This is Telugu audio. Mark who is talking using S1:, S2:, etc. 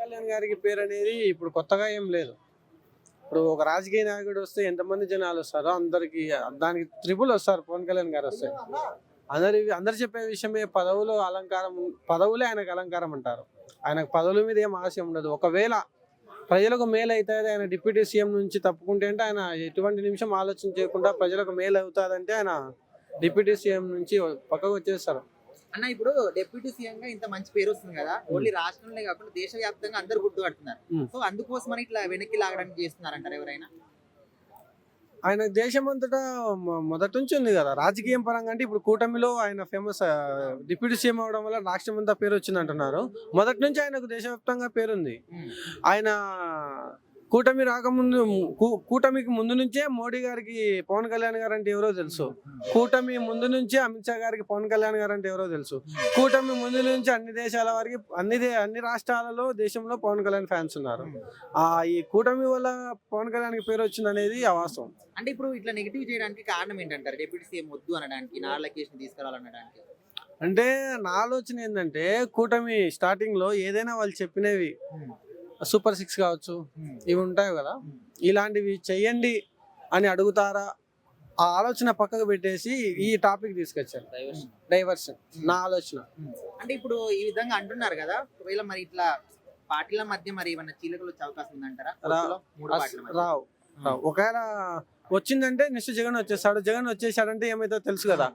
S1: కళ్యాణ్ గారికి పేరు అనేది ఇప్పుడు కొత్తగా ఏం లేదు. ఇప్పుడు ఒక రాజకీయ నాయకుడు వస్తే ఎంతమంది జనాలు వస్తారో అందరికి దానికి త్రిపుల్ వస్తారు. పవన్ కళ్యాణ్ గారు వస్తే అందరి అందరు చెప్పే విషయమే పదవులు అలంకారం పదవులే ఆయనకు అలంకారం అంటారు. ఆయనకు పదవుల మీద ఏం ఆశ ఉండదు. ఒకవేళ ప్రజలకు మేలు అవుతుంది ఆయన డిప్యూటీ సీఎం నుంచి తప్పుకుంటే అంటే ఆయన ఎటువంటి నిమిషం ఆలోచన చేయకుండా ప్రజలకు మేలు అవుతుందంటే ఆయన డిప్యూటీ సీఎం నుంచి పక్కకు వచ్చేస్తారు.
S2: అన్న ఇప్పుడు డిప్యూటీ సీఎం గా ఇంత మంచి పేరు వస్తుంది కదా ఓన్లీ రాష్ట్రంలో కాకుండా దేశవ్యాప్తంగా అందరు గుర్తుపడుతున్నారు. సో అందుకోసమని ఇట్లా వెనక్కి లాగడానికి చేస్తున్నారంటారు ఎవరైనా?
S1: ఆయన దేశమంతటా మొ- మొదటి నుంచి ఉంది కదా. రాజకీయం పరంగా అంటే ఇప్పుడు కూటమిలో ఆయన ఫేమస్ డిప్యూటీ సీఎం అవడం వల్ల రాష్ట్రం అంతా పేరు వచ్చింది అంటున్నారు మొదటి నుంచి ఆయనకు దేశవ్యాప్తంగా పేరుంది. ఆయన కూటమి రాకముందు కూటమికి ముందు నుంచే మోడీ గారికి పవన్ కళ్యాణ్ గారు అంటే ఎవరో తెలుసు. కూటమి ముందు నుంచే అమిత్ షా గారికి పవన్ కళ్యాణ్ గారు అంటే ఎవరో తెలుసు. కూటమి ముందు నుంచి అన్ని దేశాల వారికి అన్ని దే- అన్ని రాష్ట్రాలలో దేశంలో పవన్ కళ్యాణ్ ఫ్యాన్స్ ఉన్నారు. ఆ ఈ కూటమి వల్ల పవన్ కళ్యాణ్కి పేరు వచ్చింది అనేది అవాస్తవం
S2: అంటే ఇప్పుడు ఇట్లా నెగిటివ్ చేయడానికి కారణం ఏంటంటారు? డిప్యూటీ సీఎం వద్దు అనడానికి నాలుగు లొకేషన్ తీసుకురావాలనడానికి?
S1: అంటే నా ఆలోచన ఏంటంటే కూటమి స్టార్టింగ్లో ఏదైనా వాళ్ళు చెప్పినవి సూపర్ సిక్స్ కావచ్చు ఇవి ఉంటాయి కదా. ఇలాంటివి చెయ్యండి అని అడుగుతారా? ఆ ఆలోచన పక్కకు పెట్టేసి ఈ టాపిక్ తీసుకొచ్చారు డైవర్షన్ నా ఆలోచన.
S2: అంటే ఇప్పుడు ఈ విధంగా అంటున్నారు కదా ఒకవేళ మరి ఇట్లా పార్టీల మధ్య మరి ఏమన్నా చీలకలు వచ్చే అవకాశం ఉందంటారా.
S1: రావు రావు. ఒకవేళ వచ్చిందంటే నెక్స్ట్ జగన్ వచ్చేస్తాడు. జగన్ వచ్చేసాడంటే ఏమైతే తెలుసు కదా.